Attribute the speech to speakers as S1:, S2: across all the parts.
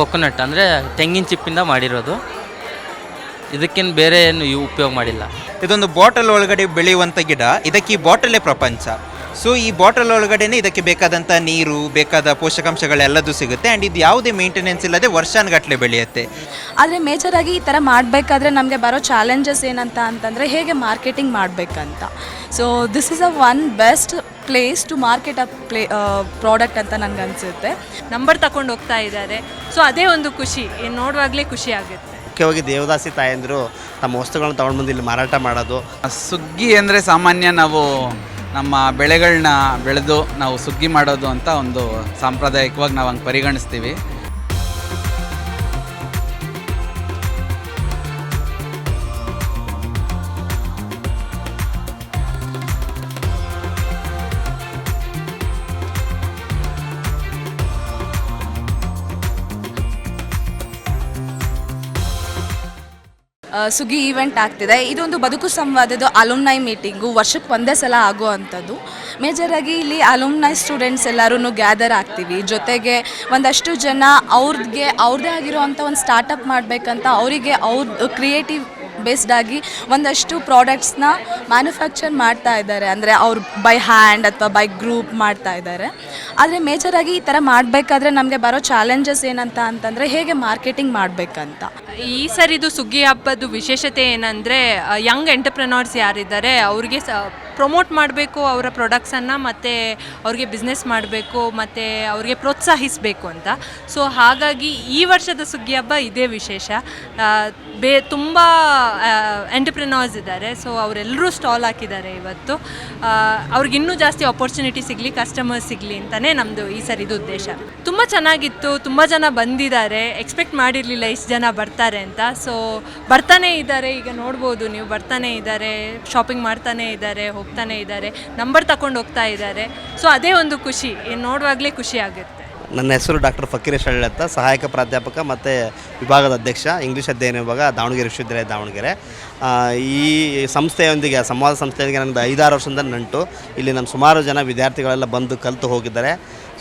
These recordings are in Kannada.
S1: ಕೊಕೊನಟ್ ಅಂದರೆ ತೆಂಗಿನ ಚಿಪ್ಪಿಂದ ಮಾಡಿರೋದು. ಇದಕ್ಕೇನು ಬೇರೆ ಏನು ಉಪಯೋಗ ಮಾಡಿಲ್ಲ.
S2: ಇದೊಂದು ಬಾಟಲ್ ಒಳಗಡೆ ಬೆಳೆಯುವಂಥ ಗಿಡ. ಇದಕ್ಕೆ ಈ ಬಾಟಲೇ ಪ್ರಪಂಚ. ಸೊ ಈ ಬಾಟಲ್ ಒಳಗಡೆನೆ ಇದಕ್ಕೆ ಬೇಕಾದಂಥ ನೀರು ಬೇಕಾದ ಪೋಷಕಾಂಶಗಳೆಲ್ಲದೂ ಸಿಗುತ್ತೆ. ಆ್ಯಂಡ್ ಇದು ಯಾವುದೇ ಮೇಂಟೆನೆನ್ಸ್ ಇಲ್ಲದೆ ವರ್ಷಾನುಗಟ್ಟಲೆ ಬೆಳೆಯುತ್ತೆ.
S3: ಆದರೆ ಮೇಜರಾಗಿ ಈ ಥರ ಮಾಡಬೇಕಾದ್ರೆ ನಮಗೆ ಬರೋ ಚಾಲೆಂಜಸ್ ಏನಂತ ಅಂತಂದರೆ ಹೇಗೆ ಮಾರ್ಕೆಟಿಂಗ್ ಮಾಡಬೇಕಂತ. So this is a one best place to market a play product ಅಂತ ನನಗೆ ಅನಿಸುತ್ತೆ.
S4: ನಂಬರ್ ತಗೊಂಡು ಹೋಗ್ತಾ ಇದ್ದಾರೆ. ಸೊ ಅದೇ ಒಂದು ಖುಷಿ. ಏನ್ ನೋಡುವಾಗಲೇ ಖುಷಿ ಆಗುತ್ತೆ.
S5: ಮುಖ್ಯವಾಗಿ ದೇವದಾಸಿ ತಾಯಂದಿರು ತಮ್ಮ ವಸ್ತುಗಳನ್ನ ತೊಗೊಂಡು ಬಂದು ಇಲ್ಲಿ ಮಾರಾಟ ಮಾಡೋದು.
S6: ಸುಗ್ಗಿ ಅಂದರೆ ಸಾಮಾನ್ಯ ನಾವು ನಮ್ಮ ಬೆಳೆಗಳನ್ನ ಬೆಳೆದು ನಾವು ಸುಗ್ಗಿ ಮಾಡೋದು ಅಂತ ಒಂದು ಸಾಂಪ್ರದಾಯಿಕವಾಗಿ ನಾವು ಹಂಗೆ ಪರಿಗಣಿಸ್ತೀವಿ.
S3: ಸುಗ್ಗಿ ಈವೆಂಟ್ ಆಗ್ತಿದೆ. ಇದೊಂದು ಬದುಕು ಸಂವಾದದ ಅಲುಮ್ನೈ ಮೀಟಿಂಗು ವರ್ಷಕ್ಕೆ ಒಂದೇ ಸಲ ಆಗುವಂಥದ್ದು. ಮೇಜರಾಗಿ ಇಲ್ಲಿ ಅಲುಮ್ನೈ ಸ್ಟೂಡೆಂಟ್ಸ್ ಎಲ್ಲರೂ ಗ್ಯಾದರ್ ಆಗ್ತೀವಿ. ಜೊತೆಗೆ ಒಂದಷ್ಟು ಜನ ಅವ್ರಿಗೆ ಅವ್ರದ್ದೇ ಆಗಿರೋವಂಥ ಒಂದು ಸ್ಟಾರ್ಟಪ್ ಮಾಡಬೇಕಂತ ಅವರಿಗೆ ಅವ್ರ ಕ್ರಿಯೇಟಿವ್ ಬೇಸ್ಡ್ ಆಗಿ ಒಂದಷ್ಟು ಪ್ರಾಡಕ್ಟ್ಸ್ನ ಮ್ಯಾನುಫ್ಯಾಕ್ಚರ್ ಮಾಡ್ತಾ ಇದ್ದಾರೆ. ಅಂದರೆ ಅವ್ರು ಬೈ ಹ್ಯಾಂಡ್ ಅಥವಾ ಬೈ ಗ್ರೂಪ್ ಮಾಡ್ತಾ ಇದ್ದಾರೆ. ಆದರೆ ಮೇಜರಾಗಿ ಈ ಥರ ಮಾಡಬೇಕಾದ್ರೆ ನಮಗೆ ಬರೋ ಚಾಲೆಂಜಸ್ ಏನಂತ ಅಂತಂದರೆ ಹೇಗೆ ಮಾರ್ಕೆಟಿಂಗ್ ಮಾಡಬೇಕಂತ.
S4: ಈ ಸರಿದು ಸುಗ್ಗಿ ಹಬ್ಬದ ವಿಶೇಷತೆ ಏನಂದರೆ ಯಂಗ್ ಎಂಟರ್ಪ್ರನರ್ಸ್ ಯಾರಿದ್ದಾರೆ, ಅವ್ರಿಗೆ ಸ ಪ್ರಮೋಟ್ ಮಾಡಬೇಕು ಅವರ ಪ್ರಾಡಕ್ಟ್ಸನ್ನು ಮತ್ತು ಅವ್ರಿಗೆ ಬಿಸ್ನೆಸ್ ಮಾಡಬೇಕು ಮತ್ತು ಅವ್ರಿಗೆ ಪ್ರೋತ್ಸಾಹಿಸಬೇಕು ಅಂತ. ಸೊ ಹಾಗಾಗಿ ಈ ವರ್ಷದ ಸುಗ್ಗಿ ಹಬ್ಬ ಇದೇ ವಿಶೇಷ. ಬೇ ತುಂಬ ಎಂಟರ್ಪ್ರಿನರ್ಸ್ ಇದ್ದಾರೆ. ಸೊ ಅವರೆಲ್ಲರೂ ಸ್ಟಾಲ್ ಹಾಕಿದ್ದಾರೆ ಇವತ್ತು. ಆ, ಅವ್ರಿಗೆ ಇನ್ನೂ ಜಾಸ್ತಿ ಆಪರ್ಚುನಿಟಿ ಸಿಗಲಿ ಕಸ್ಟಮರ್ಸ್ ಸಿಗಲಿ ಅಂತಲೇ ನಮ್ಮದು ಈ ಸರಿದು ಉದ್ದೇಶ. ತುಂಬ ಚೆನ್ನಾಗಿತ್ತು ತುಂಬ ಜನ ಬಂದಿದ್ದಾರೆ. ಎಕ್ಸ್ಪೆಕ್ಟ್ ಮಾಡಿರಲಿಲ್ಲ ಇಷ್ಟು ಜನ ಬರ್ತಾರೆ ಅಂತ. ಸೊ ಬರ್ತಾನೆ ಇದ್ದಾರೆ. ಈಗ ನೋಡ್ಬೋದು ನೀವು ಬರ್ತಾನೆ ಇದ್ದಾರೆ ಶಾಪಿಂಗ್ ಮಾಡ್ತಾನೆ ಇದ್ದಾರೆ ಹೋಗ್ತಾನೆ ಇದ್ದಾರೆ ನಂಬರ್ ತಗೊಂಡು ಹೋಗ್ತಾ ಇದ್ದಾರೆ. ಸೊ ಅದೇ ಒಂದು ಖುಷಿ. ನೋಡುವಾಗಲೇ ಖುಷಿ ಆಗುತ್ತೆ.
S5: ನನ್ನ ಹೆಸರು ಡಾಕ್ಟರ್ ಫಕೀರೇಶ್ ಹಳ್ಳಿ ಅಂತ, ಸಹಾಯಕ ಪ್ರಾಧ್ಯಾಪಕ ಮತ್ತು ವಿಭಾಗದ ಅಧ್ಯಕ್ಷ, ಇಂಗ್ಲೀಷ್ ಅಧ್ಯಯನ ವಿಭಾಗ, ದಾವಣಗೆರೆ ವಿಶ್ವವಿದ್ಯಾಲಯ, ದಾವಣಗೆರೆ. ಈ ಸಂಸ್ಥೆಯೊಂದಿಗೆ, ಸಂವಾದ ಸಂಸ್ಥೆಯೊಂದಿಗೆ ನನ್ನದು ಐದಾರು ವರ್ಷದಿಂದ ನಂಟು. ಇಲ್ಲಿ ನಮ್ಮ ಸುಮಾರು ಜನ ವಿದ್ಯಾರ್ಥಿಗಳೆಲ್ಲ ಬಂದು ಕಲಿತು ಹೋಗಿದ್ದಾರೆ.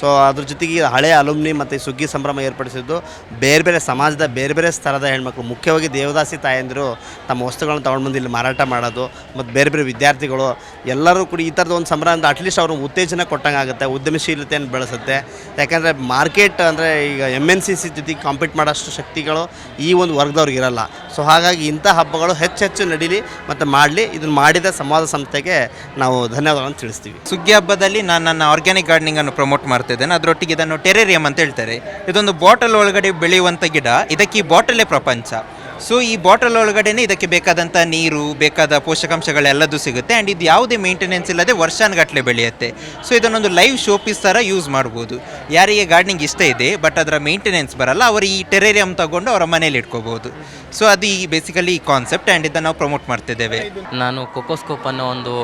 S5: ಸೊ ಅದ್ರ ಜೊತೆಗೆ ಹಳೆ ಅಲುಮ್ನಿ ಮತ್ತು ಈ ಸುಗ್ಗಿ ಸಂಭ್ರಮ ಏರ್ಪಡಿಸಿದ್ದು, ಬೇರೆ ಬೇರೆ ಸಮಾಜದ ಬೇರೆ ಬೇರೆ ಸ್ಥಳದ ಹೆಣ್ಮಕ್ಳು, ಮುಖ್ಯವಾಗಿ ದೇವದಾಸಿ ತಾಯಂದಿರು ತಮ್ಮ ವಸ್ತುಗಳನ್ನ ತೊಗೊಂಡು ಬಂದು ಇಲ್ಲಿ ಮಾರಾಟ ಮಾಡೋದು, ಮತ್ತು ಬೇರೆ ಬೇರೆ ವಿದ್ಯಾರ್ಥಿಗಳು, ಎಲ್ಲರೂ ಕೂಡ ಈ ಥರದ ಒಂದು ಸಂಭ್ರಮದಿಂದ ಅಟ್ಲೀಸ್ಟ್ ಅವ್ರನ್ನ ಉತ್ತೇಜನ ಕೊಟ್ಟಂಗೆ ಆಗುತ್ತೆ, ಉದ್ಯಮಶೀಲತೆಯನ್ನು ಬೆಳೆಸುತ್ತೆ. ಯಾಕಂದರೆ ಮಾರ್ಕೆಟ್ ಅಂದರೆ ಈಗ ಎಂ ಎನ್ ಸಿ ಸಿ ಜೊತೆಗೆ ಕಾಂಪೀಟ್ ಮಾಡೋಷ್ಟು ಶಕ್ತಿಗಳು ಈ ಒಂದು ವರ್ಗದವ್ರಿಗೆ ಇರಲ್ಲ. ಸೊ ಹಾಗಾಗಿ ಇಂಥ ಹಬ್ಬಗಳು ಹೆಚ್ಚೆಚ್ಚು ನಡೀಲಿ ಮತ್ತು ಮಾಡಲಿ ಇದನ್ನು ಮಾಡಿದ ಸಂವಾದ ಸಂಸ್ಥೆಗೆ ನಾವು ಧನ್ಯವಾದಗಳನ್ನು ತಿಳಿಸ್ತೀವಿ.
S2: ಸುಗ್ಗಿ ಹಬ್ಬದಲ್ಲಿ ನಾನು ನನ್ನ ಆರ್ಗ್ಯಾನಿಕ್ ಗಾರ್ಡ್ನಿಂಗನ್ನು ಪ್ರಮೋಟ್ ಪ್ರಮೋಟ್ ಮಾಡ್ತಿದ್ದೇನೆ ಅದರೊಟ್ಟಿಗೆ ಇದನ್ನು ಟೆರೇರಿಯಂ ಅಂತ ಹೇಳ್ತಾರೆ. ಇದೊಂದು ಬಾಟಲ್ ಒಳಗಡೆ ಬೆಳೆಯುವಂಥ ಗಿಡ. ಇದಕ್ಕೆ ಈ ಬಾಟಲೇ ಪ್ರಪಂಚ. ಸೊ ಈ ಬಾಟಲ್ ಒಳಗಡೆನೆ ಇದಕ್ಕೆ ಬೇಕಾದಂಥ ನೀರು, ಬೇಕಾದ ಪೋಷಕಾಂಶಗಳೆಲ್ಲದೂ ಸಿಗುತ್ತೆ. ಆ್ಯಂಡ್ ಇದು ಯಾವುದೇ ಮೇಂಟೆನೆನ್ಸ್ ಇಲ್ಲದೆ ವರ್ಷಾನುಗಟ್ಟಲೆ ಬೆಳೆಯುತ್ತೆ. ಸೊ ಇದನ್ನೊಂದು ಲೈವ್ ಶೋಪೀಸ್ ಥರ ಯೂಸ್ ಮಾಡ್ಬೋದು. ಯಾರಿಗೆ ಗಾರ್ಡನಿಂಗ್ ಇಷ್ಟ ಇದೆ ಬಟ್ ಅದರ ಮೇಂಟೆನೆನ್ಸ್ ಬರಲ್ಲ, ಅವರು ಈ ಟೆರೇರಿಯಂ ತಗೊಂಡು ಅವರ ಮನೇಲಿ ಇಟ್ಕೋಬೋದು. ಸೊ ಅದು ಈ ಬೇಸಿಕಲಿ ಈ ಕಾನ್ಸೆಪ್ಟ್ ಆ್ಯಂಡ್ ಇದನ್ನು ನಾವು ಪ್ರಮೋಟ್ ಮಾಡ್ತಿದ್ದೇವೆ.
S1: ನಾನು ಕೊಕೋಸ್ಕೋಪ್ ಅನ್ನೋ ಒಂದು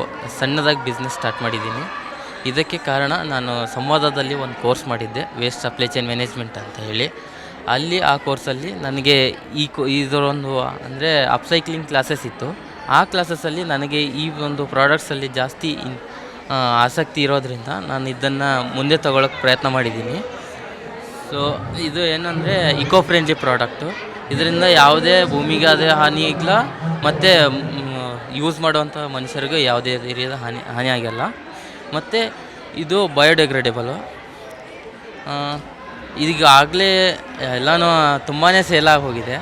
S1: ಸಣ್ಣದಾಗಿ ಬಿಸ್ನೆಸ್ ಸ್ಟಾರ್ಟ್ ಮಾಡಿದ್ದೀನಿ. ಇದಕ್ಕೆ ಕಾರಣ ನಾನು ಸಂವಾದದಲ್ಲಿ ಒಂದು ಕೋರ್ಸ್ ಮಾಡಿದ್ದೆ ವೇಸ್ಟ್ ಸಪ್ಲೈ ಚೈನ್ ಮ್ಯಾನೇಜ್ಮೆಂಟ್ ಅಂತ ಹೇಳಿ. ಅಲ್ಲಿ ಆ ಕೋರ್ಸಲ್ಲಿ ನನಗೆ ಈ ಕೋ, ಇದರೊಂದು ಅಂದರೆ ಅಪ್ಸೈಕ್ಲಿಂಗ್ ಕ್ಲಾಸಸ್ ಇತ್ತು. ಆ ಕ್ಲಾಸಸ್ಸಲ್ಲಿ ನನಗೆ ಈ ಒಂದು ಪ್ರಾಡಕ್ಟ್ಸಲ್ಲಿ ಜಾಸ್ತಿ ಆಸಕ್ತಿ ಇರೋದ್ರಿಂದ ನಾನು ಇದನ್ನು ಮುಂದೆ ತಗೊಳ್ಳೋಕ್ಕೆ ಪ್ರಯತ್ನ ಮಾಡಿದ್ದೀನಿ. ಸೊ ಇದು ಏನಂದರೆ ಇಕೋ ಫ್ರೆಂಡ್ಲಿ ಪ್ರಾಡಕ್ಟು ಇದರಿಂದ ಯಾವುದೇ ಭೂಮಿಗೆ ಅದೇ ಹಾನಿ ಇಲ್ಲ, ಮತ್ತು ಯೂಸ್ ಮಾಡುವಂಥ ಮನುಷ್ಯರಿಗೂ ಯಾವುದೇ ರೀತಿಯ ಹಾನಿ ಹಾನಿ ಮತ್ತು ಇದು ಬಯೋಡಿಗ್ರೇಡೇಬಲು. ಈಗಾಗಲೇ ಎಲ್ಲನೂ ತುಂಬಾ ಸೇಲಾಗಿ ಹೋಗಿದೆ.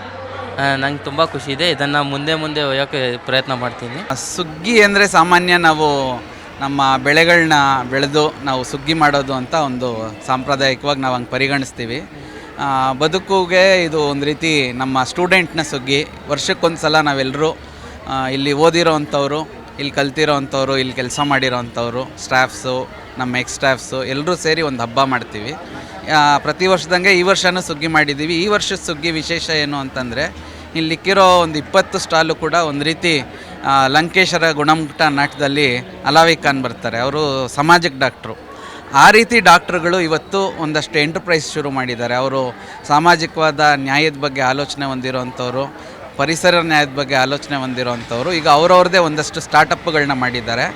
S1: ನಂಗೆ ತುಂಬ ಖುಷಿ ಇದೆ. ಇದನ್ನು ಮುಂದೆ ಮುಂದೆ ಒಯ್ಯೋಕ್ಕೆ ಪ್ರಯತ್ನ ಮಾಡ್ತೀನಿ.
S6: ಸುಗ್ಗಿ ಅಂದರೆ ಸಾಮಾನ್ಯ ನಾವು ನಮ್ಮ ಬೆಳೆಗಳನ್ನ ಬೆಳೆದು ನಾವು ಸುಗ್ಗಿ ಮಾಡೋದು ಅಂತ ಒಂದು ಸಾಂಪ್ರದಾಯಿಕವಾಗಿ ನಾವು ಹಂಗೆ ಪರಿಗಣಿಸ್ತೀವಿ. ಬದುಕುಗೆ ಇದು ಒಂದು ರೀತಿ ನಮ್ಮ ಸ್ಟೂಡೆಂಟ್ನ ಸುಗ್ಗಿ. ವರ್ಷಕ್ಕೊಂದು ಸಲ ನಾವೆಲ್ಲರೂ ಇಲ್ಲಿ ಓದಿರೋ ಅಂಥವ್ರು ಇಲ್ಲಿ ಕಲ್ತಿರೋ ಅಂಥವ್ರು, ಇಲ್ಲಿ ಕೆಲಸ ಮಾಡಿರೋ ಅಂಥವ್ರು ಸ್ಟಾಫ್ಸು ನಮ್ಮ ಎಕ್ಸ್ ಸ್ಟಾಫ್ಸು ಎಲ್ಲರೂ ಸೇರಿ ಒಂದು ಹಬ್ಬ ಮಾಡ್ತೀವಿ. ಪ್ರತಿ ವರ್ಷದಂಗೆ ಈ ವರ್ಷನೂ ಸುಗ್ಗಿ ಮಾಡಿದ್ದೀವಿ. ಈ ವರ್ಷದ ಸುಗ್ಗಿ ವಿಶೇಷ ಏನು ಅಂತಂದರೆ ಇಲ್ಲಿಕ್ಕಿರೋ ಒಂದು ಇಪ್ಪತ್ತು ಸ್ಟಾಲು ಕೂಡ ಒಂದು ರೀತಿ ಲಂಕೇಶರ ಗುಣಮಟ್ಟ ನಾಟದಲ್ಲಿ ಅಲಾವಿ ಖಾನ್ ಬರ್ತಾರೆ. ಅವರು ಸಮಾಜಕ್ಕೆ ಡಾಕ್ಟ್ರು ಆ ರೀತಿ ಡಾಕ್ಟ್ರುಗಳು ಇವತ್ತು ಒಂದಷ್ಟು ಎಂಟರ್ಪ್ರೈಸ್ ಶುರು ಮಾಡಿದ್ದಾರೆ. ಅವರು ಸಾಮಾಜಿಕವಾದ ನ್ಯಾಯದ ಬಗ್ಗೆ ಆಲೋಚನೆ ಹೊಂದಿರೋವಂಥವ್ರು ಪರಿಸರ ನ್ಯಾಯದ ಬಗ್ಗೆ ಆಲೋಚನೆ ಹೊಂದಿರುವಂಥವ್ರು. ಈಗ ಅವರವ್ರದ್ದೇ ಒಂದಷ್ಟು ಸ್ಟಾರ್ಟಪ್ಗಳನ್ನ ಮಾಡಿದ್ದಾರೆ.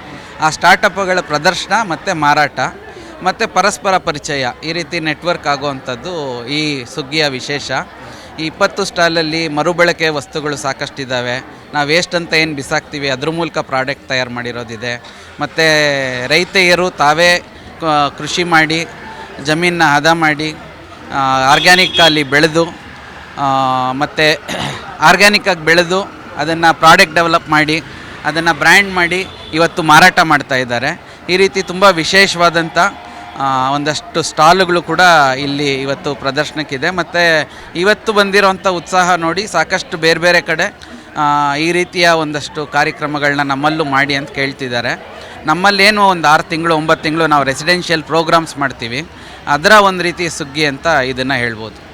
S6: ಆ ಸ್ಟಾರ್ಟಪ್ಗಳ ಪ್ರದರ್ಶನ ಮತ್ತು ಮಾರಾಟ ಮತ್ತು ಪರಸ್ಪರ ಪರಿಚಯ ಈ ರೀತಿ ನೆಟ್ವರ್ಕ್ ಆಗುವಂಥದ್ದು ಈ ಸುಗ್ಗಿಯ ವಿಶೇಷ. ಈ ಇಪ್ಪತ್ತು ಸ್ಟಾಲಲ್ಲಿ ಮರುಬಳಕೆ ವಸ್ತುಗಳು ಸಾಕಷ್ಟಿದ್ದಾವೆ ನಾವು ವೇಸ್ಟ್ ಅಂತ ಏನು ಬಿಸಾಕ್ತೀವಿ ಅದ್ರ ಮೂಲಕ ಪ್ರಾಡಕ್ಟ್ ತಯಾರು ಮಾಡಿರೋದಿದೆ. ಮತ್ತು ರೈತೆಯರು ತಾವೇ ಕೃಷಿ ಮಾಡಿ, ಜಮೀನನ್ನ ಹದ ಮಾಡಿ ಆರ್ಗ್ಯಾನಿಕ್ಕಲ್ಲಿ ಬೆಳೆದು ಮತ್ತು ಆರ್ಗ್ಯಾನಿಕ್ಕಾಗಿ ಬೆಳೆದು ಅದನ್ನು ಪ್ರಾಡಕ್ಟ್ ಡೆವಲಪ್ ಮಾಡಿ, ಅದನ್ನು ಬ್ರ್ಯಾಂಡ್ ಮಾಡಿ ಇವತ್ತು ಮಾರಾಟ ಮಾಡ್ತಾ ಇದ್ದಾರೆ. ಈ ರೀತಿ ತುಂಬ ವಿಶೇಷವಾದಂಥ ಒಂದಷ್ಟು ಸ್ಟಾಲುಗಳು ಕೂಡ ಇಲ್ಲಿ ಇವತ್ತು ಪ್ರದರ್ಶನಕ್ಕಿದೆ. ಮತ್ತು ಇವತ್ತು ಬಂದಿರೋಂಥ ಉತ್ಸಾಹ ನೋಡಿ ಸಾಕಷ್ಟು ಬೇರೆ ಬೇರೆ ಕಡೆ ಈ ರೀತಿಯ ಒಂದಷ್ಟು ಕಾರ್ಯಕ್ರಮಗಳನ್ನ ನಮ್ಮಲ್ಲೂ ಮಾಡಿ ಅಂತ ಕೇಳ್ತಿದ್ದಾರೆ. ನಮ್ಮಲ್ಲೇನು ಒಂದು ಆರು ತಿಂಗಳು, ಒಂಬತ್ತು ತಿಂಗಳು ನಾವು ರೆಸಿಡೆನ್ಷಿಯಲ್ ಪ್ರೋಗ್ರಾಮ್ಸ್ ಮಾಡ್ತೀವಿ. ಅದರ ಒಂದು ರೀತಿ ಸುಗ್ಗಿ ಅಂತ ಇದನ್ನು ಹೇಳ್ಬೋದು.